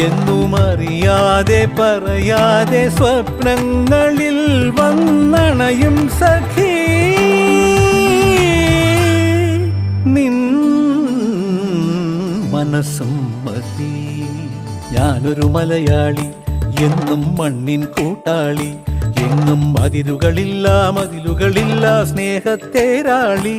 എന്നും അറിയാതെ പറയാതെ സ്വപ്നങ്ങളിൽ വന്നണയും സഖി. നിൻ മനസ്സും മതി. ഞാനൊരു മലയാളി എന്നും മണ്ണിൻ കൂട്ടാളി. എങ്ങും അതിരുകളില്ല മതിലുകളില്ല സ്നേഹത്തേരാളി